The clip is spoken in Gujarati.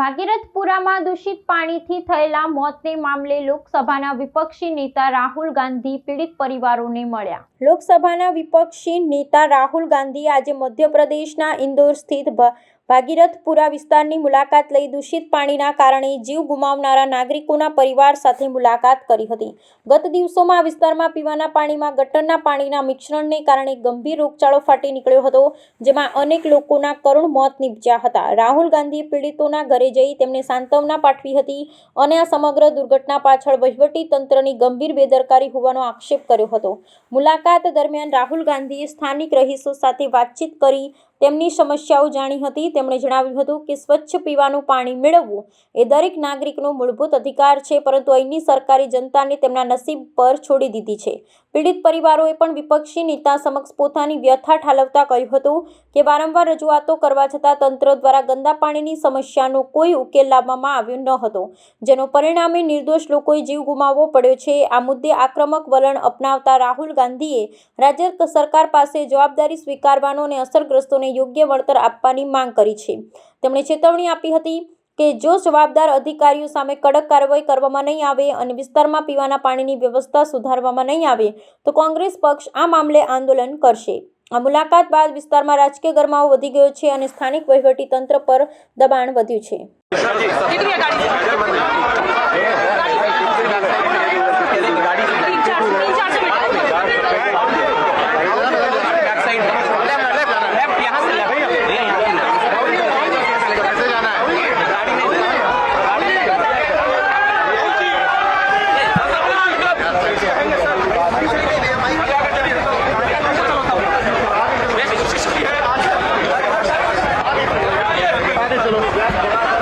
ભાગીરથપુરામાં દૂષિત પાણીથી થયેલા મોતને મામલે લોકસભાના વિપક્ષી નેતા રાહુલ ગાંધી, પીડિત પરિવારોને મળ્યા. લોકસભાના વિપક્ષી નેતા રાહુલ ગાંધી આજે મધ્યપ્રદેશના ઇન્દોર સ્થિત ભાગીરથપુરા વિસ્તારની મુલાકાત લઈ દૂષિત પાણીના કારણે જીવ ગુમાવનારા નાગરિકોના પરિવાર સાથે મુલાકાત કરી હતી. ગત દિવસોમાં આ વિસ્તારમાં પીવાના પાણીમાં, ગટરના પાણીના મિશ્રણને કારણે ગંભીર રોગચાળો ફાટી નીકળ્યો હતો, જેમાં અનેક લોકોના કરુણ મોત નીપજ્યા હતા. રાહુલ ગાંધીએ પીડિતોના ઘરે જઈ તેમને સાંત્વના પાઠવી હતી અને આ સમગ્ર દુર્ઘટના પાછળ વહીવટી તંત્રની ગંભીર બેદરકારી હોવાનો આક્ષેપ કર્યો હતો. મુલાકાત દરમિયાન રાહુલ ગાંધીએ સ્થાનિક રહીશો સાથે વાતચીત કરી તેમની સમસ્યાઓ જાણી હતી. તેમણે જણાવ્યું હતું કે સ્વચ્છ પીવાનું પાણી મેળવવું એ દરેક નાગરિકનો મૂળભૂત અધિકાર છે, પરંતુ અહીંની સરકારી જનતાને તેમના નસીબ પર છોડી દીધી છે. પીડિત પરિવારોએ પણ વિપક્ષી નેતા સમક્ષ પોતાની વ્યથા ઠાલવતા કહ્યું હતું કે વારંવાર રજૂઆતો કરવા છતાં તંત્ર દ્વારા ગંદા પાણીની સમસ્યાનો કોઈ ઉકેલ લાવવામાં આવ્યો ન હતો, જેનો પરિણામે નિર્દોષ લોકોએ જીવ ગુમાવવો પડ્યો છે. આ મુદ્દે આક્રમક વલણ અપનાવતા રાહુલ ગાંધીએ રાજ્ય સરકાર પાસે જવાબદારી સ્વીકારવાનો અને અસરગ્રસ્તોને યોગ્ય વળતર આપવાની માંગ કરી કરી છે. તેમણે ચેતવણી આપી હતી કે જો જવાબદાર અધિકારીઓ સામે કડક કાર્યવાહી કરવામાં નહીં આવે અને વિસ્તારમાં પીવાના પાણીની વ્યવસ્થા સુધારવામાં નહીં આવે, તો કોંગ્રેસ પક્ષ આ મામલે આંદોલન કરશે. આ મુલાકાત બાદ વિસ્તારમાં રાજકીય ગરમાવો વધી ગયો છે અને સ્થાનિક વહીવટી તંત્ર પર દબાણ વધ્યું છે? Obrigado,